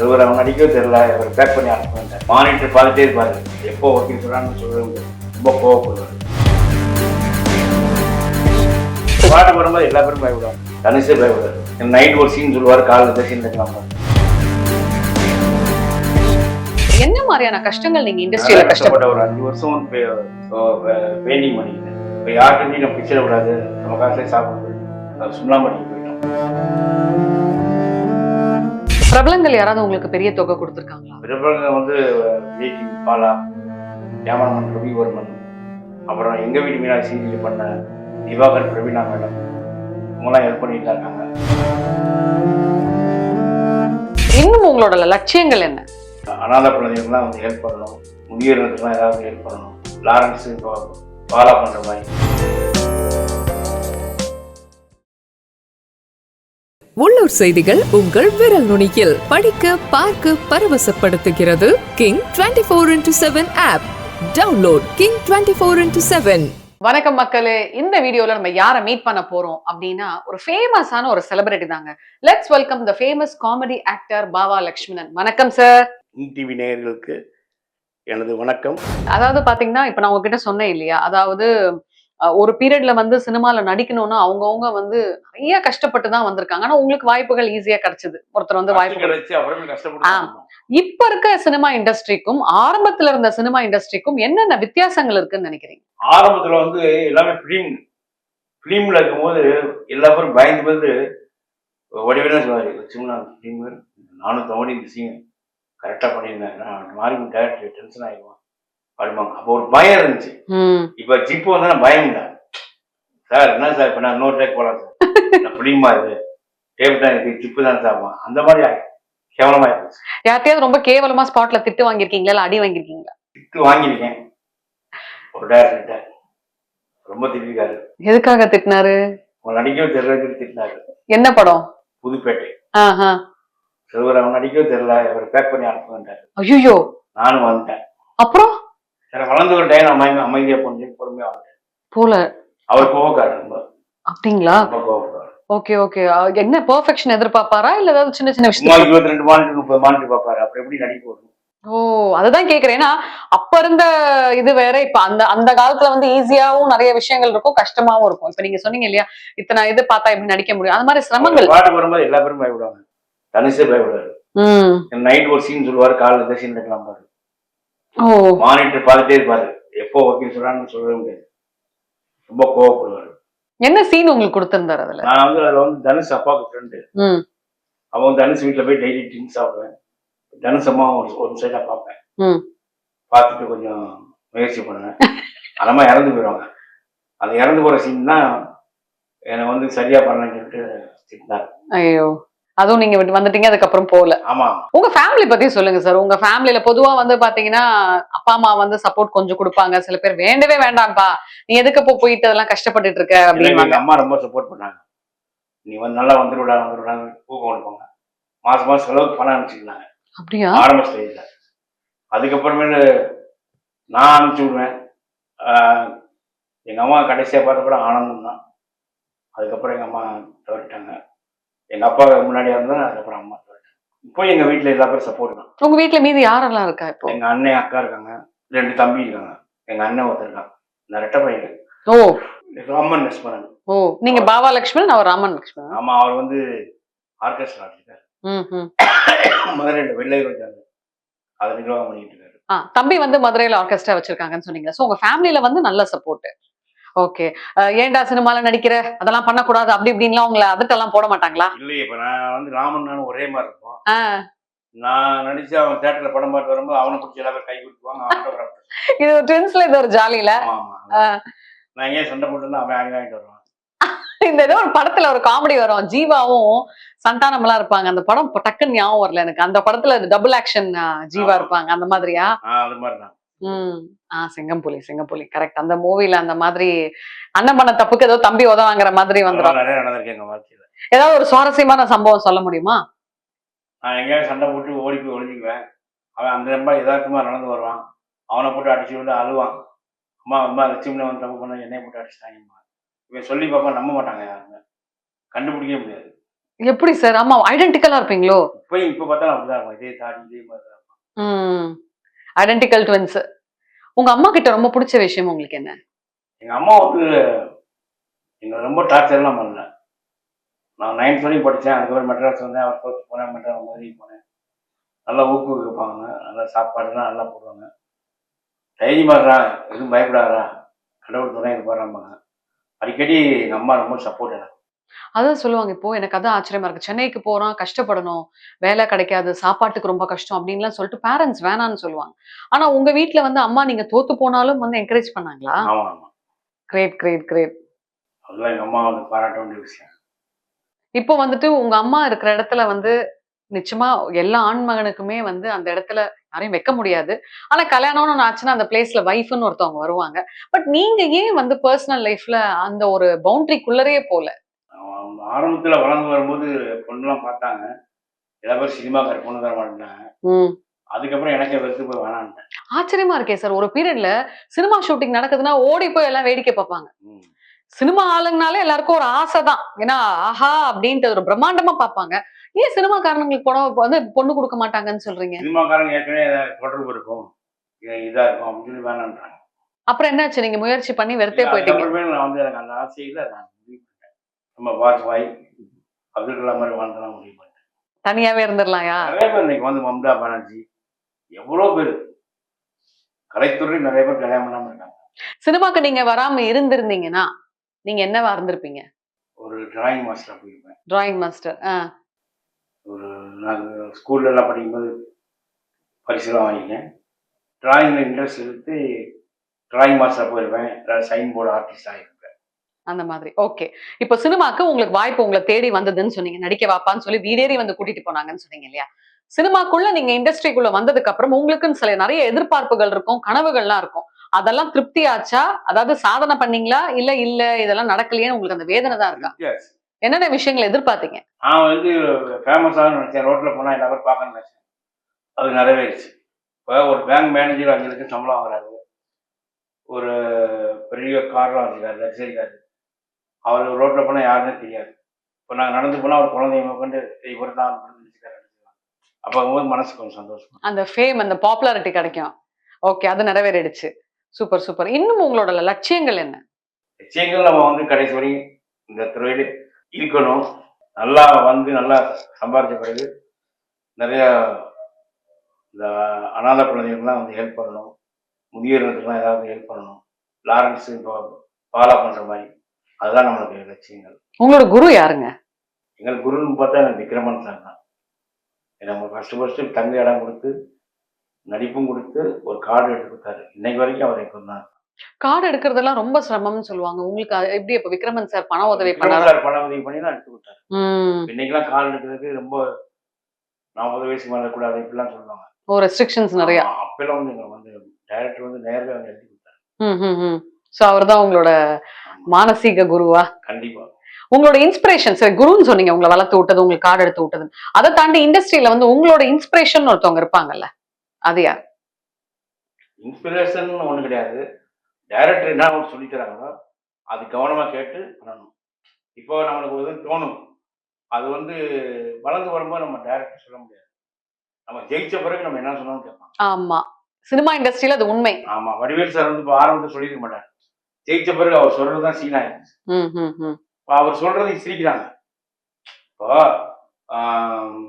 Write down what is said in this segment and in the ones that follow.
இவர் அவன் நடிக்கவே தெரியல. இவர் பேக் பண்ணி அனுப்புவேன் மானிட்டர் பார்த்துட்டே இருப்பாரு. எப்போ ஓகே சொல்கிறான்னு முடியாது ரொம்ப கோவப்படுவார். பாட்டு வரும்போது எல்லா பேரும் பயப்படுவாங்க. தனுஷே பயப்படுவார். நைட் ஒரு சீன் சொல்லுவார் காலையில் சீன் இருக்கலாம் என்ன மாதிரியான கஷ்டங்கள் நீங்க இண்டஸ்ட்ரியில கஷ்டப்பட்ட ஒரு அஞ்சு வருஷம் பெயிண்டிங் பண்ணிக்கிட்டேன். இப்போ யார்கிட்டையும் நம்ம பிச்சை விடாது. நம்ம காசுலேயே சாப்பிடுறது. சுண்ணாம்பு அடிக்க போயிட்டோம். பிரபலங்கள் யாராவது உங்களுக்கு பெரிய தொகை கொடுத்துருக்காங்களா? பிரபலங்க வந்து விஜய் பாலா கேமராமேன் ரவிவர்மன் அப்புறம் எங்க வீட்டு மீனாட்சி சீரியல் பண்ண திவாகர் பிரவீனா மேடம் இவங்கெல்லாம் ஹெல்ப் பண்ணிட்டு இருக்காங்க. இன்னும் உங்களோட லட்சியங்கள் என்ன? அனாதை குழந்தைகளுக்குலாம் வந்து ஹெல்ப் பண்ணணும். முதியோர்களுக்குலாம் ஏதாவது ஹெல்ப் பண்ணணும். லாரன்ஸ் ஃபாலோ பண்ற மாதிரி. உள்ளூர் செய்திகள் உங்கள் விரல் நுனியில். படிக்க பார்க்க பரவசப்படுத்துகிறது King twenty four into seven app download King twenty four into seven வணக்கம் மக்களே. இந்த வீடியோல நம்ம யாரை மீட் பண்ண போறோம் அப்படின்னா ஒரு ஃபேமஸான ஒரு செலிபிரிட்டி தாங்க. Let's welcome the famous comedy actor Bava Lakshmanan வணக்கம் சார் டிவி நேயர்களுக்கு எனது வணக்கம். அதாவது பாத்தீங்கன்னா இப்ப நான் உங்ககிட்ட சொன்னேன் இல்லையா? அதாவது ஒரு பீரியட்ல வந்து சினிமால நடிக்கணும்னா அவங்கவுங்க வந்து நிறைய கஷ்டப்பட்டு தான் வந்திருக்காங்க. ஆனா உங்களுக்கு வாய்ப்புகள் ஈஸியா கிடைச்சது. ஒருத்தர் வந்து வாய்ப்பு. இப்ப இருக்க சினிமா இண்டஸ்ட்ரிக்கும் ஆரம்பத்துல இருந்த சினிமா இண்டஸ்ட்ரிக்கும் என்னென்ன வித்தியாசங்கள் இருக்குன்னு நினைக்கிறீங்க? ஆரம்பத்துல வந்து எல்லாமே ஃபிலிம் ஃபிலிம்ல இருக்கும்போது எல்லா பேரும் பயந்து பயந்து வடிவேல நானும் தோணி இந்த சீன் கரெக்டாக பண்ணியிருந்தேன் மாறி டேரக்டர் டென்ஷன் ஆகிடுவான் அப்படிம்பாங்க அப்போ ஒரு பயம் இருந்துச்சு. இப்போ ஜிப்பு வந்தா பயம் இல்லை. சார் என்ன சார் இப்போ நான் இன்னொரு டேக் போகலாம் சார். ஃபிலிமா இது? டேப் தான் இருக்கு ஜிப்பு தான் சார் அந்த மாதிரி கேவலமா இருந்துச்சு யார்ட்டையாவது ரொம்ப கேவலமா ஸ்பாட்ல திட்டு வாங்கியிருக்கீங்களா? இல்ல அடி வாங்கியிருக்கீங்களா? திட்டு வாங்கியிருக்கேன். ஒரு டேரக்டர்கிட்ட ரொம்ப திட்டிருக்காரு. எதுக்காக திட்டினாரு? உன் நடிக்கவே தெரியல திட்டினாரு. என்ன படம்? புதுப்பேட்டை. சிறுவர் அவன் நடிக்கவே தெரியல. இவர் பேக் பண்ணி அனுப்புவேன்ட்டார் ஐயோ நானும் வந்துட்டேன். அப்புறம்? சரி வளர்ந்து ஒரு டைம் அமைதி அமைதியா போனது பொறுமையா வந்துட்டேன். போல. அவர் கோவக்காரர் ரொம்ப. அப்படிங்களா? Okay okay. என்ன பெர்ஃபெக்ஷன் எதிர்பார்ப்பாரா? இல்ல ஏதாவது சின்ன சின்ன விஷயம் இருபத்தி ரெண்டு மாநிலம் முப்பது மாநிலம் பார்ப்பாரு. அப்புறம் எப்படி நடிக்க வரும் ஓ அதுதான் கேக்குறேன். ஏன்னா அப்ப இருந்த இது வேற இப்ப அந்த அந்த காலத்துல வந்து ஈஸியாவும் நிறைய விஷயங்கள் இருக்கும் கஷ்டமாவும் இருக்கும். இப்ப நீங்க சொன்னீங்க இல்லையா இத்தனை இது பார்த்தா எப்படி நடிக்க முடியும்? அது மாதிரி சிரமங்கள். பாட்டு வரும்போது எல்லா பேரும் பயப்படுவாங்க. தனுஷே பயப்படுவாரு. நைட் ஒரு சீன் சொல்லுவாரு காலைல இந்த சீன் இருக்கலாம் பாரு. மானிட்டர் பார்த்துட்டே இருப்பாரு. எப்போ ஓகே சொல்றான்னு சொல்லவே முடியாது. ரொம்ப கோவப்படுவாரு. என்ன சீன் உங்களுக்கு கொடுத்திருந்தாரு அதுல? நான் வந்து அதுல வந்து தனுஷ் அப்பாவுக்கு ஃப்ரெண்டு அவன் தனுஷ் வீட்டில் போய் டெய்லி ட்ரிங்க்ஸ் சாப்பிடுவேன். தனுஷ் அம்மா ஒரு சைடாக பார்ப்பேன். பார்த்துட்டு கொஞ்சம் முயற்சி பண்ணுவேன். அந்த மாதிரி இறந்து போயிடுவாங்க. அந்த இறந்து போகிற சீன் தான் என்னை வந்து சரியா பண்ணலன்னு சொல்லிட்டு ஐயோ. அதுவும் நீங்க வந்துட்டீங்க அதுக்கப்புறம் போகல. ஆமாம் உங்க ஃபேமிலி பத்தி சொல்லுங்க சார் உங்க ஃபேமிலில பொதுவா வந்து பாத்தீங்கன்னா அப்பா அம்மா வந்து சப்போர்ட் கொஞ்சம் கொடுப்பாங்க. சில பேர் வேண்டவே வேண்டாம்ப்பா. நீ எதுக்கு இப்போ போயிட்டு அதெல்லாம் கஷ்டப்பட்டுட்டு இருக்க அப்படின்னு அம்மா ரொம்ப சப்போர்ட் பண்ணாங்க. நீ வந்து நல்லா வந்துருவிடா வந்துருவிடான்னு ஊக்கம் கொடுப்பாங்க மாதம் மாதம் செலவுக்கு பணம் அனுப்பிச்சிருந்தாங்க அப்படியா? ஆரம்ப ஸ்டேஜில் அதுக்கப்புறமேலு நான் அனுப்பிச்சி விடுவேன். எங்கள் அம்மா கடைசியாக பார்த்த படம் ஆனந்தம் தான் அதுக்கப்புறம் எங்கள் அம்மா தவறிட்டாங்க. எங்கள் அப்பா முன்னாடியாக இருந்தால் அதுக்கப்புறம் அம்மா இப்போ எங்கள் வீட்டில் எல்லா பேரும் சப்போர்ட் தான் உங்க வீட்ல மீதி யாரெல்லாம் இருக்கா இப்போ? எங்கள் அண்ணன் அக்கா இருக்காங்க. ரெண்டு தம்பி இருக்காங்க. எங்கள் அண்ணன் ஒருத்தர் இருக்கான். நான் ரெட்டை பையன். ஓ. ராமன் லட்சுமணன் ஓ. நீங்க பாபா லட்சுமணன் அவர் ராமன் லட்சுமணன் ஆமாம் அவர் வந்து ஆர்கெஸ்ட்ரா ம் மதுரையில் வெள்ளை இருக்காரு அதை நிர்வாகம் பண்ணிட்டு இருக்காரு. தம்பி வந்து மதுரையில ஆர்கெஸ்ட்ரா வச்சிருக்காங்கன்னு சொன்னீங்க. சோ உங்க ஃபேமிலில வந்து நல்ல சப்போர்ட் ஓகே ஏன்டா சினிமால நடிக்கிற? அதெல்லாம் பண்ணக்கூடாது. அப்படி இப்படின்லாம் உங்களை அதட்டெல்லாம் போட மாட்டாங்களா? இல்லையே இப்போ நான் வந்து ராமன் நானும் ஒரே மாதிரி இருப்போம். ஆ, நான் நடிச்சு அவன் தேட்டர்ல படம் பார்த்து வரும்போது அவனை பிடிச்சி எல்லாரும் கை கொடுத்துவாங்க இது ட்வின்ஸ்ல இது ஒரு ஜாலியில. நான் ஏன் சண்டை போட்டு அவன் அங்கே வாங்கிட்டு வருவான்? இந்த ஏதோ ஒரு படத்துல ஒரு காமெடி வரும். ஜீவாவும் சந்தானம்லாம் இருப்பாங்க. அந்த படம் டக்குன்னு ஞாபகம் வரல எனக்கு. அந்த படத்துல டபுள் ஆக்ஷன் ஜீவா. இருப்பாங்க. அந்த மாதிரியா? அது மாதிரி தான் ம். ஆ சிங்கம்புலி சிங்கம்புலி. கரெக்ட் அந்த மூவில அந்த மாதிரி அண்ணன் பண்ண தப்புக்கு ஏதோ தம்பி உதவாங்கிற மாதிரி வந்துடும் ஏதாவது ஒரு சுவாரஸ்யமான சம்பவம் சொல்ல முடியுமா? நான் எங்கேயாவது சண்டை போட்டு ஓடி போய் ஒளிஞ்சுக்குவேன். அவன் அந்த ரொம்ப யதார்த்தமா நடந்து வருவான். அவனை போட்டு அடிச்சு விட்டு அழுவான். அம்மா அம்மா லட்சுமணன் வந்து தப்பு பண்ண என்னைய போட்டு அடிச்சிட்டாங்கம்மா. இவன் சொல்லி பார்ப்பா நம்ப மாட்டாங்க யாருமே. கண்டுபிடிக்கவே முடியாது. எப்படி சார்? ஆமா ஐடென்டிக்கலா இருப்பீங்களோ? இப்போ இப்போ பார்த்தாலும் அப்படிதான் இருக்கும். இதே தாடி இதே மாதிரி தான் ஐடென்டிக்கல் ட்வின்ஸ் உங்க அம்மா கிட்ட ரொம்ப பிடிச்ச விஷயம் உங்களுக்கு என்ன? எங்க அம்மாவுக்கு எங்களை ரொம்ப டார்ச்சர்லாம் பண்ணல. நான் நைன்த் வரையும் படித்தேன் அதுக்கப்புறம் மெட்ராஸ் வந்தேன் அவர் கோர்த்து போனேன் மெட்ராஸ் மாதிரி போனேன். நல்லா ஊக்குவிப்பாங்க நல்லா சாப்பாடுலாம் நல்லா போடுவாங்க. தைரியமா எதுவும் பயப்படாதா கடவுள் துணை இருப்பாராம்பாங்க. அடிக்கடி எங்கள் அம்மா ரொம்ப சப்போர்ட் எனக்கு. அதான் சொல்லுவாங்க இப்போ எனக்கு அதான் ஆச்சரியமா இருக்கு. சென்னைக்கு போறோம் கஷ்டப்படணும். வேலை கிடைக்காது சாப்பாட்டுக்கு ரொம்ப கஷ்டம் அப்படின்லாம் சொல்லிட்டு பேரண்ட்ஸ் வேணாம்னு சொல்லுவாங்க. ஆனா உங்க வீட்ல வந்து அம்மா நீங்க தோத்து போனாலும் வந்து என்கரேஜ் பண்ணாங்களா? கிரேட் கிரேட் கிரேட் அதெல்லாம் எங்கள் அம்மா வந்து பாராட்ட வேண்டிய விஷயம். இப்போ வந்துட்டு உங்க அம்மா இருக்கிற இடத்துல வந்து நிச்சயமா எல்லா ஆண் மகனுக்குமே வந்து அந்த இடத்துல யாரையும் வைக்க முடியாது. ஆனா கல்யாணம்னு ஆச்சுன்னா அந்த பிளேஸ்ல வைஃப்னு ஒருத்தவங்க வருவாங்க. பட் நீங்க ஏன் வந்து பர்சனல் லைஃப்ல அந்த ஒரு பவுண்டரிக்குள்ளரே போல? ஆரம்பத்தில் வளர்ந்து வரும்போது பொண்ணுலாம் பார்த்தாங்க. எல்லா பேரும் சினிமாக்கார பொண்ணு தர மாட்டேன்னாங்க ம். அதுக்கப்புறம் எனக்கே வெறுத்து போய் வேணான்ட்டேன். ஆச்சரியமா இருக்கே சார். ஒரு பீரியட்ல சினிமா ஷூட்டிங் நடக்குதுன்னா ஓடி போய் எல்லாம் வேடிக்கை பார்ப்பாங்க. சினிமா ஆளுங்கனாலே எல்லாருக்கும் ஒரு ஆசை தான் ஏன்னா ஆஹா அப்படின்ட்டு ஒரு பிரம்மாண்டமா பார்ப்பாங்க. ஏன் சினிமாக்காரங்களுக்கு போன வந்து பொண்ணு கொடுக்க மாட்டாங்கன்னு சொல்றீங்க? சினிமாக்காரங்க ஏற்கனவே தொடர்பு இருக்கும். இது இருக்கும் அப்படின்னு வேணான்றாங்க. அப்புறம் என்னாச்சு? நீங்க முயற்சி பண்ணி வெறுத்தே போயிட்டீங்க. நான் வந்து எனக்கு அந்த முடிவு பண்ணிட்டேன் நம்ம வாஜ்பாய் அப்துல் கலாம் மாதிரி வாழ்ந்தலாம் முடிவு பண்ணிட்டேன் தனியாவே இருந்துடலாம்யா நிறைய பேர் இன்னைக்கு வந்து மம்தா பானர்ஜி எவ்வளோ பேர் கலைத்துறையில் நிறைய பேர் கல்யாணம் பண்ணாமல் இருக்காங்க. சினிமாக்கு நீங்க வராம இருந்திருந்தீங்கன்னா நீங்க என்னவா இருந்திருப்பீங்க? ஒரு டிராயிங் மாஸ்டராக போயிருப்பேன். டிராயிங் மாஸ்டர் ஒரு நாங்கள் ஸ்கூல்ல எல்லாம் படிக்கும்போது பரிசுலாம் வாங்கியிருக்கேன். டிராயிங்கில் இன்ட்ரெஸ்ட் எடுத்து டிராயிங் மாஸ்டராக போயிருப்பேன். சைன் போர்டு ஆர்டிஸ்ட் ஆகிருப்பேன் அந்த மாதிரி. ஓகே இப்போ சினிமாக்கு உங்களுக்கு வாய்ப்பு உங்களை தேடி வந்ததுன்னு சொன்னீங்க. நடிக்க வாப்பான்னு சொல்லி வீடேறி வந்து கூட்டிட்டு போனாங்கன்னு சொன்னீங்க இல்லையா? சினிமாக்குள்ள நீங்க இண்டஸ்ட்ரிக்குள்ள வந்ததுக்கு அப்புறம் உங்களுக்குன்னு சில நிறைய எதிர்பார்ப்புகள் இருக்கும் கனவுகள்லாம் இருக்கும். அதெல்லாம் திருப்தி ஆச்சா அதாவது சாதனை பண்ணீங்களா? இல்ல இல்ல இதெல்லாம் நடக்கலையேன்னு உங்களுக்கு அந்த வேதனை தான் இருக்கா. என்னென்ன விஷயங்களை எதிர்பார்த்தீங்க? நான் வந்து ஃபேமஸாக நினச்சேன். ரோட்டில் போனால் எல்லாரும் பார்க்கணும்னு நினச்சேன். அது நிறைவேறிச்சு. இப்போ ஒரு பேங்க் மேனேஜர் அஞ்சு லட்சம் சம்பளம் வாங்குறாரு. ஒரு பெரிய கார்லாம் வச்சுருக்காரு லக்ஸரி கார் அவர் ரோட்டில் போனால் யாருன்னே தெரியாது. இப்போ நாங்கள் நடந்து போனால் ஒரு குழந்தைங்க கொண்டு இவர் தான் நினச்சிக்காரு அப்போ போது மனசு கொஞ்சம் சந்தோஷம் அந்த ஃபேம் அந்த பாப்புலாரிட்டி கிடைக்கும். ஓகே அது நிறைவேறிடுச்சு. சூப்பர் சூப்பர் இன்னும் உங்களோட லட்சியங்கள் என்ன? லட்சியங்கள் நம்ம வந்து கடைசி வரையும் இந்த துறையில் இருக்கணும். நல்லா வந்து நல்லா சம்பாதிச்ச பிறகு நிறைய இந்த அனாத குழந்தைகளுக்குலாம் வந்து ஹெல்ப் பண்ணணும். முதியோர்களுக்கெல்லாம் ஏதாவது ஹெல்ப் பண்ணணும். லாரன்ஸ் இப்போ ஃபாலோ பண்ணுற மாதிரி. அதுதான் நம்மளுக்கு லட்சியங்கள். உங்களோட குரு யாருங்க? எங்கள் குருன்னு பார்த்தா எனக்கு விக்ரமன் சார் தான். நம்ம ஃபஸ்ட்டு ஃபஸ்ட்டு தங்க இடம் கொடுத்து நடிப்பும் கொடுத்து ஒரு கார்டு எடுத்து கொடுத்தாரு. இன்னைக்கு வரைக்கும் அவர் எனக்கு தான் கார்டு எடுக்கிறதெல்லாம் ரொம்ப சிரமம்னு சொல்லுவாங்க. உங்களுக்கு எப்படி இப்ப விக்ரமன் சார் பண உதவி பண்ணாரா? பண உதவி பண்ணி தான் எடுத்து கொடுத்தாரு. இன்னைக்கெல்லாம் கால் எடுக்கிறதுக்கு ரொம்ப நாற்பது வயசு மேலே கூடாது இப்படிலாம் சொல்லுவாங்க. ஓ ரெஸ்ட்ரிக்ஷன்ஸ் நிறைய. அப்பெல்லாம் வந்து வந்து டைரக்டர் வந்து நேரில் வந்து எழுதி கொடுத்தாரு. ஸோ அவர் தான் உங்களோட மானசீக குருவா? கண்டிப்பா. உங்களோட இன்ஸ்பிரேஷன் சரி குருன்னு சொன்னீங்க உங்களை வளர்த்து விட்டது உங்களுக்கு கார்டு எடுத்து விட்டது. அதை தாண்டி இண்டஸ்ட்ரியில வந்து உங்களோட இன்ஸ்பிரேஷன் ஒருத்தவங்க இருப்பாங்கல்ல அது யார்? இன்ஸ்பிரேஷன் ஒன்றும் கிடையாது. டைரக்டர் என்ன ஒன்று சொல்லி தராங்களோ அது கவனமாக கேட்டு பண்ணணும். இப்போ நம்மளுக்கு ஒரு தோணும். அது வந்து வளர்ந்து வரும்போது நம்ம டைரக்டர் சொல்ல முடியாது. நம்ம ஜெயிச்ச பிறகு நம்ம என்ன சொன்னாலும் கேட்பாங்க. ஆமா. சினிமா இண்டஸ்ட்ரியில அது உண்மை. ஆமாம் வடிவேல் சார் வந்து இப்போ ஆரம்பத்தில் சொல்லியிருக்க மாட்டார். ஜெயிச்ச பிறகு அவர் சொல்றது தான் சீன் ஆயிடுச்சு. ம் ம் ம். இப்போ அவர் சொல்றதை சிரிக்கிறாங்க. இப்போ ஆம்,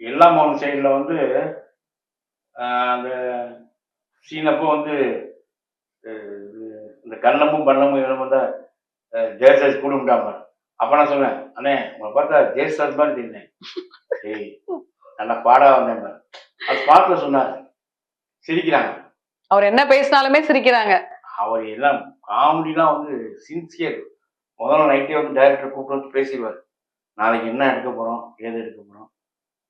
எல்லா மௌன் சைடில் வந்து அந்த சீனப்போ வந்து இந்த கண்ணமும் பண்ணமும் இடம் தான் ஜெயசாஸ் கூட விட்டாம அப்போ நான் சொன்னேன் அண்ணே உங்களை பார்த்தா ஜெயசாஸ் மாதிரி ஏய் நல்லா பாடா வந்தேன் பாரு." அது பார்த்து சொன்னார். சிரிக்கிறாங்க. அவர் என்ன பேசினாலுமே சிரிக்கிறாங்க. அவர் எல்லாம் காமெடிலாம் வந்து சின்சியர் முதல்ல நைட்டே வந்து டைரக்டர் கூப்பிட்டு வந்து பேசிடுவார். நாளைக்கு என்ன எடுக்க போகிறோம் ஏது எடுக்க போகிறோம்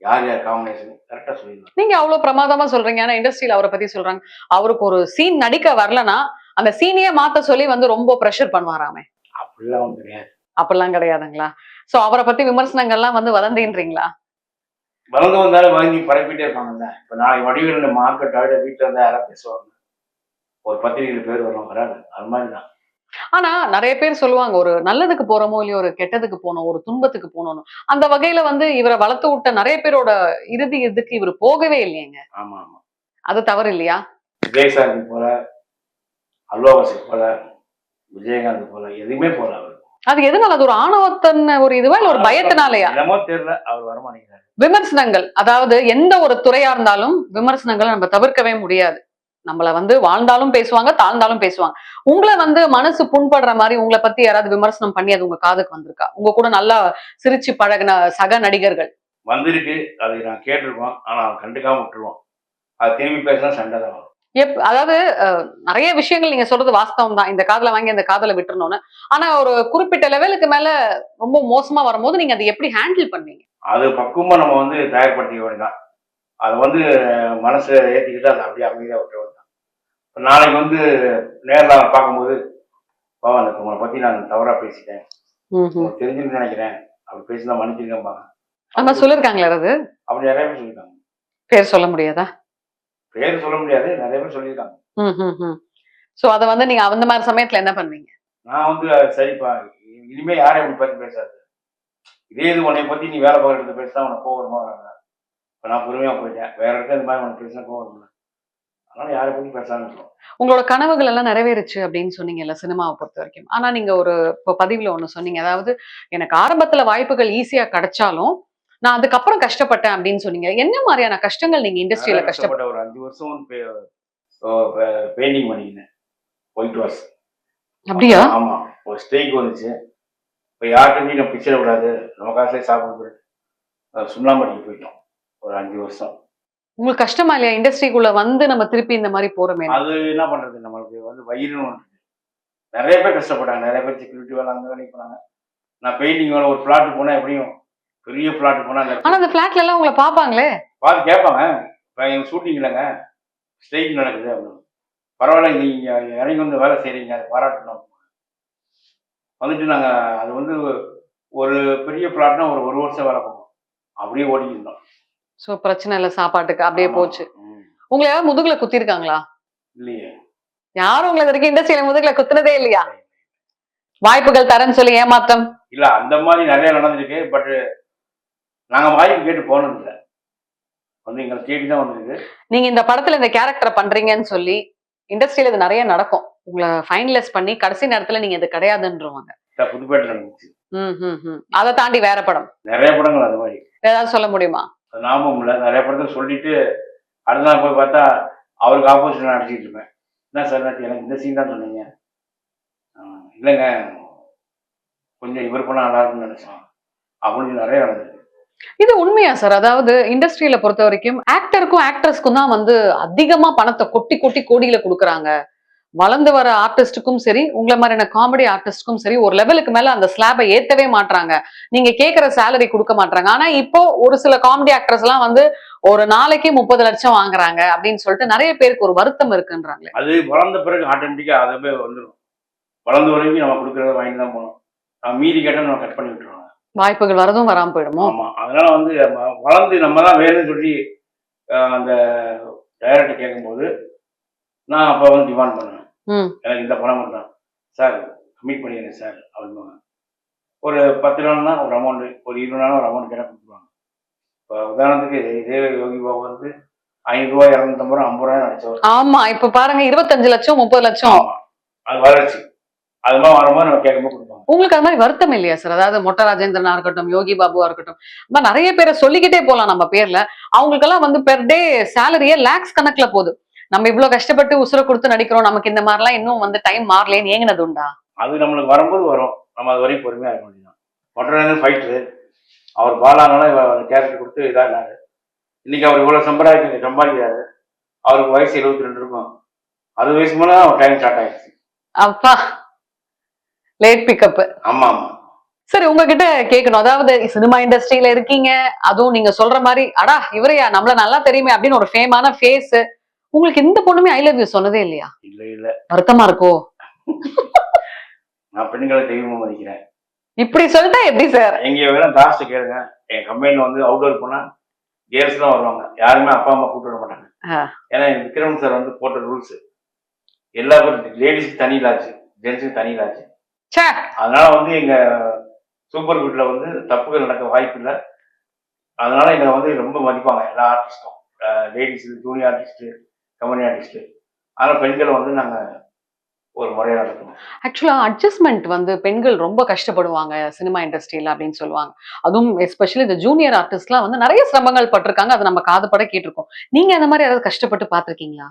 யார் யார் காம்பினேஷன் கரெக்டாக சொல்லிடுவார். நீங்க அவ்வளவு பிரமாதமா சொல்றீங்க. ஆனா இண்டஸ்ட்ரியில அவரை பத்தி சொல்றாங்க. அவருக்கு ஒரு சீன் நடிக்க வரலனா அந்த சீனையே மாத்த சொல்லி வந்து ரொம்ப ப்ரெஷர் பண்ணுவாராமே. அப்படிலாம் கிடையாது. அப்படிலாம் கிடையாதுங்களா? சோ அவரை பத்தி விமர்சனங்கள்லாம் வந்து வதந்தின்றீங்களா? வளர்ந்து வந்தாலும் வாங்கி பரப்பிட்டே இருப்பாங்கல்ல. இப்போ நாளைக்கு வடிவில் மார்க்கெட் ஆகிட வீட்டில் இருந்தால் யாராவது பேசுவாங்க. ஒரு பத்திரிகையில் பேர் வரும் வராது அது மாதிரி தான் ஆனா நிறைய பேர் சொல்லுவாங்க ஒரு நல்லதுக்கு போறோமோ இல்லையோ ஒரு கெட்டதுக்கு போனோம் ஒரு துன்பத்துக்கு போனோம்னு. அந்த வகையில வந்து இவரை வளர்த்து விட்ட நிறைய பேரோட இறுதி இதுக்கு இவர் போகவே இல்லையேங்க. ஆமா ஆமா. அது தவறு இல்லையா விஜயசாந்தி போல அல்வாவாசி போல விஜயகாந்த் போல எதுவுமே போல அவர். அது எதனால? அது ஒரு ஆணவத்தன் ஒரு இதுவா இல்ல ஒரு பயத்தினாலயா? தெரியல அவர் வரமாட்டேங்கிறாரு. விமர்சனங்கள் அதாவது எந்த ஒரு துறையா இருந்தாலும் விமர்சனங்களை நம்ம தவிர்க்கவே முடியாது. நம்மள வந்து வாழ்ந்தாலும் பேசுவாங்க தாழ்ந்தாலும் பேசுவாங்க. உங்களை வந்து மனசு புண்படுற மாதிரி உங்களை பத்தி யாராவது விமர்சனம் பண்ணி அது உங்க காதுக்கு வந்திருக்கா? உங்க கூட நல்லா சிரிச்சு பழகுன சக நடிகர்கள். வந்திருக்கு. அதை நான் கேட்டிருக்கோம். ஆனா கண்டுக்காம விட்டுருவோம் அது திரும்பி பேசினா சண்டை தான் வரும். எப் அதாவது நிறைய விஷயங்கள் நீங்க சொல்றது வாஸ்தவம் தான். இந்த காதல வாங்கி அந்த காதல விட்டுறணும்னு. ஆனா ஒரு குறிப்பிட்ட லெவலுக்கு மேல ரொம்ப மோசமா வரும்போது நீங்க அதை எப்படி ஹேண்டில் பண்ணீங்க? அது பக்குவமா நம்ம வந்து தயார்படுத்திக்க வேண்டியதான் அதை வந்து மனசை ஏற்றிக்கிட்டு அதை அப்படியே அமைதியாக இப்ப நாளைக்கு வந்து நேரில் பார்க்கும்போது அந்த உங்களை பற்றி நான் தவறாக பேசிட்டேன். தெரிஞ்சுன்னு நினைக்கிறேன். அப்படி பேசினா மன்னிச்சிருக்கேன்பாங்க அந்த மாதிரி சொல்லிருக்காங்களா யாராவது அப்படி நிறைய பேர் சொல்லியிருக்காங்க பேர் சொல்ல முடியாதா? பேர் சொல்ல முடியாது நிறைய பேர் சொல்லியிருக்காங்க சோ அத வந்து நீங்க அந்த மாதிரி சமயத்துல என்ன பண்ணுவீங்க? நான் வந்து அது சரிப்பா இனிமே யாரையும் இப்படி பற்றி பேசாது. இதே இது உன்னை பற்றி நீ வேலை பார்க்கறது பேசினா உனக்கு கோவம் வருமா வராதா? இப்போ நான் பொறுமையாக போயிட்டேன். வேற இடத்துல இந்த மாதிரி உனக்கு பேசினா கோவம் வரும்ல அதனால யாரை பேசாமல் இருக்கோம். உங்களோட கனவுகள் எல்லாம் நிறைவேறுச்சு அப்படின்னு சொன்னீங்கல்ல சினிமாவை பொறுத்த வரைக்கும். ஆனா நீங்க ஒரு இப்போ பதிவுல ஒண்ணு சொன்னீங்க. அதாவது எனக்கு ஆரம்பத்துல வாய்ப்புகள் ஈஸியா கிடைச்சாலும் நான் அதுக்கப்புறம் கஷ்டப்பட்டேன் அப்படின்னு சொன்னீங்க. என்ன மாதிரியான கஷ்டங்கள் நீங்க இண்டஸ்ட்ரியில கஷ்டப்பட்ட ஒரு அஞ்சு வருஷம் பெயிண்டிங் பண்ணிக்கினேன். ஒயிட் வாஷ் அப்படியா? ஆமா. ஒரு ஸ்டேக் வந்துச்சு. இப்போ யார்கிட்டையும் நம்ம பிச்சை விடாது. நம்ம காசுலேயே சாப்பிட சுண்ணாம்படிக்கு போயிட்டோம். ஒரு அஞ்சு வருஷம். உங்களுக்கு கஷ்டமா இல்லையா? இண்டஸ்ட்ரிக்குள்ள வந்து நம்ம திருப்பி இந்த மாதிரி போறோமே. அது என்ன பண்றது? நம்மளுக்கு வந்து வயிறுன்னு. நிறைய பேர் கஷ்டப்பட்டாங்க. நிறைய பேர் செக்யூரிட்டி வேலை அங்கே வேலைக்கு போனாங்க. நான் பெயிண்டிங் வேலை ஒரு பிளாட் போனால் எப்படியும் பெரிய பிளாட் அந்த ஆனா அந்த பிளாட்ல எல்லாம் உங்களை பாப்பாங்களே பார்த்து கேட்பாங்க. எங்கள் ஷூட்டிங் இல்லைங்க. ஸ்ட்ரைக் நடக்குது அப்படின்னு. பரவாயில்ல நீங்கள் இறங்கி வந்து வேலை செய்கிறீங்க அதை பாராட்டணும். வந்துட்டு நாங்கள் அது வந்து ஒரு பெரிய பிளாட்னா ஒரு ஒரு வருஷம் வேலை போகும் அப்படியே ஓடிக்கிட்டு சோ பிரச்சனை இல்ல சாப்பாட்டுக்கு. அப்படியே. போச்சு. உங்களை முதுகுல குத்திருக்காங்களா? இல்லையே. யாரும் உங்களை வரைக்கும் இண்டஸ்ட்ரியில முதுகுல குத்துனதே இல்லையா? வாய்ப்புகள் தரேன்னு சொல்லி ஏமாத்தம். இல்லை அந்த மாதிரி நிறைய நடந்திருக்கு. பட் நாங்கள் வாய்ப்பு கேட்டு போனது இல்லை. வந்து எங்களை தேடி தான் வந்திருக்கு. நீங்க இந்த படத்துல இந்த கேரக்டரை பண்றீங்கன்னு சொல்லி இண்டஸ்ட்ரியில இது நிறைய நடக்கும். உங்களை ஃபைனலைஸ் பண்ணி கடைசி நேரத்துல நீங்க இது கிடையாதுன்றவாங்க. இந்த புதுப்பேட்டை நடந்துச்சு. ம் ம் ம் அதை தாண்டி வேற படம். நிறைய படங்கள் அது மாதிரி. ஏதாவது சொல்ல முடியுமா? ஞாபகம் இல்லை நிறைய படத்தை சொல்லிட்டு அடுத்த நாள் போய் பார்த்தா அவருக்கு ஆப்போசிட் நான் அடிச்சிட்டு இருப்பேன். என்ன சார் நேத்து எனக்கு இந்த சீன் தான் சொன்னீங்க. இல்லைங்க. கொஞ்சம் இவர் பண்ண நல்லா இருக்கும்னு நினைச்சோம் அப்படின்னு நிறைய நடந்தது இது உண்மையா சார்? அதாவது இண்டஸ்ட்ரியில பொறுத்த வரைக்கும் ஆக்டருக்கும் ஆக்ட்ரஸ்க்கும் தான் வந்து அதிகமா பணத்தை கொட்டி கொட்டி கோடியில கொடுக்குறாங்க. வளர்ந்து வர ஆர்டிஸ்டுக்கும் சரி உங்களை மாதிரியான காமெடி ஆர்டிஸ்டுக்கும் சரி ஒரு லெவலுக்கு மேல அந்த ஸ்லாபை ஏத்தவே மாட்றாங்க. நீங்க கேக்குற சேலரி கொடுக்க மாட்றாங்க. ஆனா இப்போ ஒரு சில காமெடி ஆக்டர்ஸ் எல்லாம் வந்து ஒரு நாளைக்கு முப்பது லட்சம் வாங்குறாங்க அப்படின்னு சொல்லிட்டு நிறைய பேருக்கு ஒரு வருத்தம் இருக்குன்றாங்களே. அது வளர்ந்த பிறகு ஆட்டோமேட்டிக்காக அதுவே வந்துடும் வளர்ந்த வரைக்கும் நம்ம கொடுக்குறத வாங்கி தான் போகணும். நம்ம மீதி கேட்டால் நம்ம கட் பண்ணி விட்டுருவாங்க. வாய்ப்புகள் வரதும் வராம போயிடுமோ? ஆமா. அதனால வந்து வளர்ந்து நம்ம தான் வேணும்னு சொல்லி அந்த டைரக்டர் கேட்கும்போது நான் அப்போ வந்து டிமாண்ட் பண்ணுவேன். ம் எனக்கு இந்த பணம் மட்டும் சார் கமிட் பண்ணிடுங்க சார் அப்படின்பாங்க ஒரு பத்து நாள்னா ஒரு அமௌண்ட் ஒரு இருபது நாள் ஒரு அமௌண்ட் கேட்டால் கொடுத்துருவாங்க. இப்போ உதாரணத்துக்கு இதே யோகி பாபு வந்து ஐநூறுரூவா இரநூத்தம்பது ரூபா ஐம்பது ரூபாய் நினச்சவர் ஆமா இப்ப பாருங்க இருபத்தஞ்சு லட்சம் முப்பது லட்சம். அது வளர்ச்சி. அது மாதிரி வரும்போது நம்ம கேட்கும்போது கொடுப்பாங்க. உங்களுக்கு அது மாதிரி வருத்தம் இல்லையா சார்? அதாவது மொட்ட ராஜேந்திரனா இருக்கட்டும் யோகி பாபுவா இருக்கட்டும் இந்த நிறைய பேரை சொல்லிக்கிட்டே போலாம் நம்ம பேர்ல. அவங்களுக்கெல்லாம் வந்து பெர் டே சேலரியே லேக்ஸ் கணக்குல போகுது. நம்ம இவ்வளவு கஷ்டப்பட்டு உசுர கொடுத்து நடிக்கிறோம். நமக்கு இந்த மாதிரிலாம் இன்னும் வந்து டைம் மாறலேன்னு ஏங்கினது உண்டா? அது நம்மளுக்கு வரும்போது வரும். நம்ம அது வரையும் பொறுமையாக இருக்க வேண்டியதான் மொட்டை ஃபைட்ரு அவர் பாலானால கேரக்டர் கொடுத்து இதாகினாரு இன்னைக்கு அவர் இவ்வளோ சம்பாதிக்க சம்பாதிக்கிறாரு. அவருக்கு வயசு எழுபத்தி ரெண்டு இருக்கும். அறுபது வயசு மேலே அவர் டைம் ஸ்டார்ட் ஆயிடுச்சு. அப்பா. லேட் பிக்கப் ஆமாம் ஆமாம் சரி உங்ககிட்ட கேட்கணும். அதாவது சினிமா இண்டஸ்ட்ரியில இருக்கீங்க. அதுவும் நீங்க சொல்ற மாதிரி அடா இவரையா நம்மள நல்லா தெரியுமே அப்படின்னு ஒரு ஃபேமான ஃபேஸ் உங்களுக்கு எந்த பொண்ணுமே ஐ லவ் யூ சொன்னதே இல்லையா? இல்லை இல்லை. வருத்தமா இருக்கோ? நான் பெண்களை தெய்வமாக மதிக்கிறேன். இப்படி சொல்லிட்டா எப்படி சார் எங்கே வேணா லாஸ்ட்டு கேளுங்க. என் கம்பெனியில் வந்து அவுட்டோர் போனால் கேர்ள்ஸ் தான் வருவாங்க. யாருமே அப்பா அம்மா கூப்பிட்டு வர மாட்டாங்க. ஏன்னா விக்ரம் சார் வந்து போட்ட ரூல்ஸ் எல்லா லேடிஸ்க்கு தனி லாட்ஜ் ஜென்ஸுக்கு தனி லாட்ஜ் ச்சே! அதனால வந்து எங்க சூப்பர் குட்ல வந்து தப்புகள் நடக்க வாய்ப்பு இல்லை. அதனால எங்களை வந்து ரொம்ப மதிப்பாங்க. எல்லா ஆர்டிஸ்டும் ladies junior artist company artist அதனால பெண்களை வந்து நாங்க ஒரு முறையாக நடத்தணும் ஆக்சுவலா அட்ஜஸ்ட்மெண்ட் வந்து பெண்கள் ரொம்ப கஷ்டப்படுவாங்க சினிமா இண்டஸ்ட்ரியில அப்படின்னு சொல்லுவாங்க. அதுவும் எஸ்பெஷலி இந்த ஜூனியர் ஆர்டிஸ்ட்லாம் வந்து நிறைய சிரமங்கள் பட்டிருக்காங்க. அதை நம்ம காதுபட கேட்டிருக்கோம். நீங்க அந்த மாதிரி யாராவது கஷ்டப்பட்டு பார்த்திருக்கீங்களா?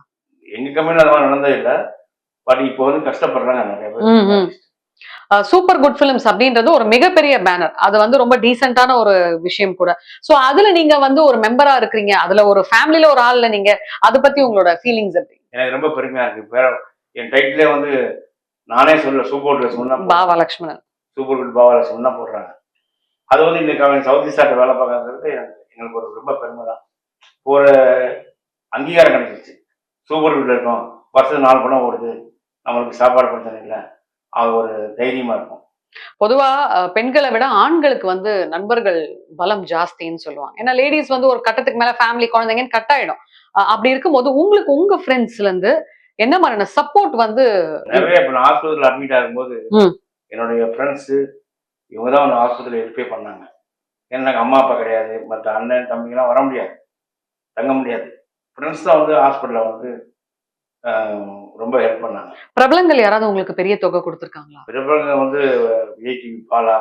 எங்க கம்பெனியில் அந்த மாதிரி நடந்தது இல்லை. பட் இப்போ வந்து கஷ்டப்படுறாங்க நிறைய. பேர். சூப்பர் குட் ஃபிலிம்ஸ் அப்படின்றது ஒரு மிகப்பெரிய பேனர் அது வந்து ரொம்ப டீசென்டான ஒரு விஷயம் கூட. சோ அதுல நீங்க வந்து ஒரு மெம்பரா இருக்கிறீங்க. அதுல ஒரு ஃபேமிலில ஒரு ஆள்ல நீங்க அதை பத்தி உங்களோட ஃபீலிங்ஸ் எப்படி? எனக்கு ரொம்ப பெருமையா இருக்கு. என் டைட்டிலே வந்து நானே சொல்ல சூப்பர் ட்ரெஸ் சொன்னா பாவா லக்ஷ்மணன் சூப்பர் குட் பாவால சொன்னா போடுறாங்க. அது வந்து இன்னைக்கு அவன் சவுத் ஈஸ்டாட்ட வேலை பார்க்கறது எங்களுக்கு ஒரு ரொம்ப பெருமை தான். ஒரு அங்கீகாரம் கிடைச்சிருச்சு. சூப்பர் குட்ல இருக்கோம். வருஷத்துக்கு நாலு படம் ஓடுது. நம்மளுக்கு சாப்பாடு பிரச்சனை இல்லை. ஒரு தைரியமா இருக்கும். பொதுவா பெண்களை விட ஆண்களுக்கு வந்து நண்பர்கள் பலம் ஜாஸ்தின்னு சொல்லுவாங்க. ஏன்னா லேடிஸ் வந்து ஒரு கட்டத்துக்கு மேல ஃபேமிலி குழந்தைங்கன்னு கட் ஆயிடும். அப்படி இருக்கும்போது உங்களுக்கு உங்க ஃப்ரெண்ட்ஸ்ல இருந்து என்ன மாதிரியான சப்போர்ட் வந்து நிறைய இப்போ நான் ஹாஸ்பிட்டலில் அட்மிட் ஆகும்போது. என்னுடைய ஃப்ரெண்ட்ஸு இவங்க தான் வந்து ஹாஸ்பிட்டலில் ஹெல்ப்பே பண்ணாங்க. ஏன்னா அம்மா அப்பா கிடையாது. மற்ற அண்ணன் தம்பிங்கெல்லாம் வர முடியாது. தங்க முடியாது. ஃப்ரெண்ட்ஸ் தான் வந்து ஹாஸ்பிட்டலில் வந்து ரொம்ப ஹெல்ப் பண்ணாங்க. பிரபலங்கள் யாராவது உங்களுக்கு பெரிய தொகை கொடுத்துருக்காங்களா? பிரபலங்க வந்து விஐடி பாலா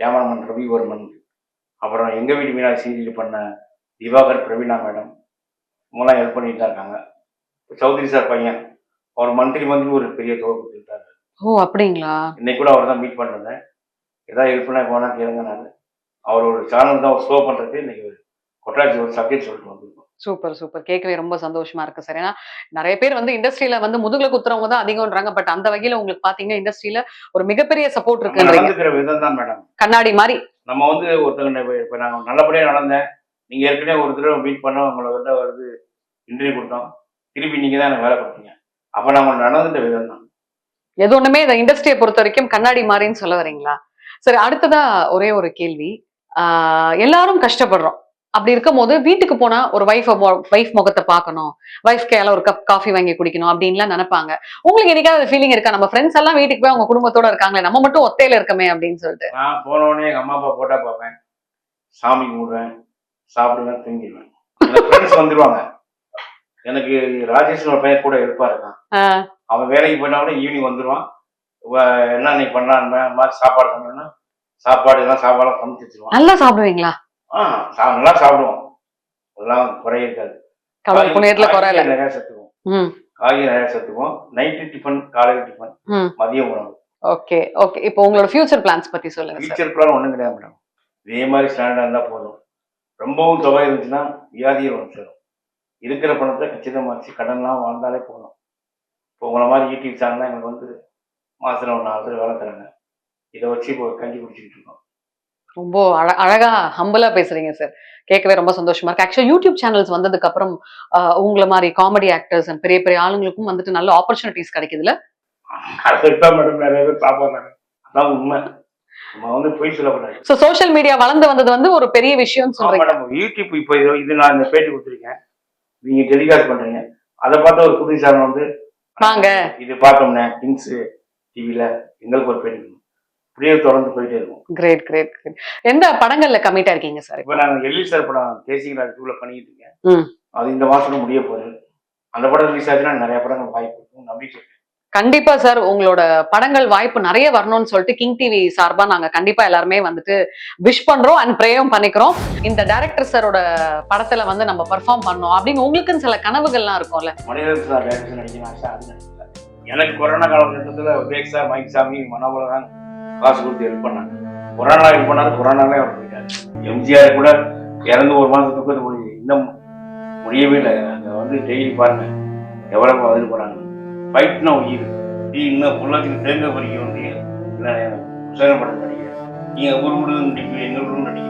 கேமராமேன் ரவிவர்மன் அப்புறம் எங்கள் வீட்டு மீனாட்சி சீரியல் பண்ண திவாகர் பிரவீனா மேடம் இவங்கெல்லாம் ஹெல்ப் பண்ணிட்டு தான் இருக்காங்க. சௌத்ரி சார் பையன் அவர் மந்த்லி மந்த்லி ஒரு பெரிய தொகை கொடுத்துருக்காரு. ஓ அப்படிங்களா? இன்னைக்கு கூட அவர் தான் மீட் பண்ணிருந்தேன் ஏதாவது ஹெல்ப் பண்ணா போனா கேளுங்க நான். அவரோட சேனல் தான் ஸ்லோ பண்ணுறது இன்னைக்கு கொட்டாச்சி ஒரு சப்ஜெக்ட் சொல்லிட்டு வந்திருக்கோம். Super super. கேட்கவே ரொம்ப சந்தோஷமா இருக்கு சார். ஏன்னா நிறைய பேர் வந்து இண்டஸ்ட்ரியில வந்து முதுகுல குத்துறவங்க தான் அதிகம்ன்றாங்க. பட் அந்த வகையில உங்களுக்கு பாத்தீங்க இண்டஸ்ட்ரியில ஒரு மிகப்பெரிய சப்போர்ட் மேடம். கண்ணாடி மாதிரி. நம்ம வந்து ஒருத்தங்க இப்போ நாங்கள் நல்லபடியாக நடந்தேன். நீங்கள் ஏற்கனவே ஒரு தடவை மீட் பண்ணோம். உங்களை கிட்ட வருது இன்டர்வியூ கொடுத்தோம். திருப்பி நீங்கள் தான் எனக்கு வேலை கொடுத்தீங்க. அப்போ நம்ம நடந்துட்ட விதம் தான். எது ஒண்ணுமே இந்த இண்டஸ்ட்ரியை பொறுத்த வரைக்கும் கண்ணாடி மாதிரின்னு சொல்ல வரீங்களா? சரி அடுத்ததா ஒரே ஒரு கேள்வி. எல்லாரும் கஷ்டப்படுறோம். அப்படி இருக்கும்போது வீட்டுக்கு போனா ஒரு வைஃப் வைஃப் முகத்தை பார்க்கணும். வைஃப் கையால ஒரு கப் காஃபி வாங்கி குடிக்கணும் அப்படின்லாம் நினைப்பாங்க. உங்களுக்கு என்னைக்காவது ஃபீலிங் இருக்கா? நம்ம ஃப்ரெண்ட்ஸ் எல்லாம் வீட்டுக்கு போய் அவங்க குடும்பத்தோட இருக்காங்களே நம்ம மட்டும் ஒத்தையில இருக்கமே அப்படின்னு சொல்லிட்டு. நான் போன உடனே எங்கள் அம்மா அப்பா போட்டா பார்ப்பேன். சாமி கும்பிடுவேன் சாப்பிடுவேன் தூங்கிடுவேன். ஃப்ரெண்ட்ஸ் வந்துடுவாங்க எனக்கு ராஜேஷ் ஒரு பையன் கூட இருப்பா இருக்கான் ஆஹ் அவன் வேலைக்கு போயிட்டா கூட ஈவினிங் வந்துடுவான் வ- என்ன நீ பண்ணான் சாப்பாடு சமைக்கணும்னா சாப்பாடு எல்லாம் சாப்பாடுலாம் சமைச்சு வச்சிருவான். நல்லா சாப்பிடுவீங்களா? ஆ நல்லா சாப்பிடுவோம். அதெல்லாம் குறை இருக்காது குறையல. நிறைய சேர்த்துக்குவோம் ம். காய்கறி நிறைய சேர்த்துக்குவோம் நைட்டு டிஃபன் காலையில் டிஃபன். மதிய உணவு. Okay okay. இப்போ உங்களோட ஃபியூச்சர் பிளான்ஸ் பத்தி சொல்லுங்க சார். ஃபியூச்சர் பிளான் ஒன்றும் கிடையாது மேடம். இதே மாதிரி ஸ்டாண்டர்டாக இருந்தால் போதும். ரொம்பவும் தொகை இருந்துச்சுன்னா வியாதியை சேரும் இருக்கிற பணத்தை கச்சிதமாக வச்சு கடன்லாம் வாழ்ந்தாலே போதும். இப்போ உங்களை மாதிரி யூடியூப் சேனல்லாம் எங்களுக்கு வந்து மாதத்தில் ஒரு நாலு பேர் வேலை தராங்க. இதை வச்சு இப்போ கஞ்சி குடிச்சிக்கிட்டு இருக்கோம். ரொம்ப அழ அழகா ஹம்பலா பேசுறீங்க சார் கேட்கவே ரொம்ப சந்தோஷமா இருக்கு. ஆக்சுவலா யூடியூப் சேனல்ஸ் வந்ததுக்கு அப்புறம் உங்களை மாதிரி காமெடி ஆக்டர்ஸ் அண்ட் பெரிய பெரிய ஆளுங்களுக்கும் வந்துட்டு நல்ல ஆப்பர்ச்சுனிட்டிஸ் கிடைக்குதுல? சோ சோஷியல் மீடியா வளர்ந்து வந்தது வந்து ஒரு பெரிய விஷயம்னு ஆமா சொல்றீங்க. யூடியூப் இப்போ இது நான் இந்த பேட்டி கொடுத்துருக்கேன். நீங்க டெலிகாஸ்ட் பண்றீங்க. அதை பார்த்து ஒரு புது சேனல் வந்து வாங்க. இது பார்த்தோம்னே கிங்ஸ் டிவில எங்களுக்கு ஒரு பேட்டி. இப்படியே தொடர்ந்து போயிட்டே இருக்கும். கிரேட் கிரேட் கிரேட் எந்த படங்கள்ல கமிட்டா இருக்கீங்க சார் இப்போ நாங்கள் எல்லி சார் படம் தேசிய டூல பண்ணிட்டு இருக்கேன். அது இந்த மாசம் முடிய போகுது. அந்த படம் ரிலீஸ் ஆச்சுன்னா நிறைய படங்கள் வாய்ப்பு இருக்கும் நம்பிக்கை. கண்டிப்பா சார் உங்களோட படங்கள் வாய்ப்பு நிறைய வரணும்னு சொல்லிட்டு கிங் டிவி சார்பா நாங்க கண்டிப்பா எல்லாருமே வந்துட்டு விஷ் பண்றோம் அண்ட் ப்ரேயும் பண்ணிக்கிறோம். இந்த டைரக்டர் சாரோட படத்துல வந்து நம்ம பெர்ஃபார்ம் பண்ணோம் அப்படின்னு உங்களுக்குன்னு சில கனவுகள்லாம் இருக்கும்ல. எனக்கு கொரோனா காலகட்டத்தில் சார் மைக் சாமி மனோபலம் காசு கொடுத்து ஹெல்ப் பண்ணாங்க. கொரோனா ஹெல்ப் பண்ணாரு கொரோனாவே அவர் போயிட்டாரு. எம்ஜிஆர் கூட இறந்து ஒரு மாதத்துக்கு அது முடியுது இன்னும் முடியவே இல்லை. அங்கே வந்து டெய்லி பாருங்க எவ்வளவு வந்து போகிறாங்க ஃபைட்னா உயிர். நீ இன்னும் புள்ளத்துக்கு தேங்க பறிக்க வந்து இல்லை புத்தகம் நடிக்கிறேன் நீங்கள் ஒரு விடுதல் நடிக்கிறீங்க எங்கள் விடுதல் நடிக்க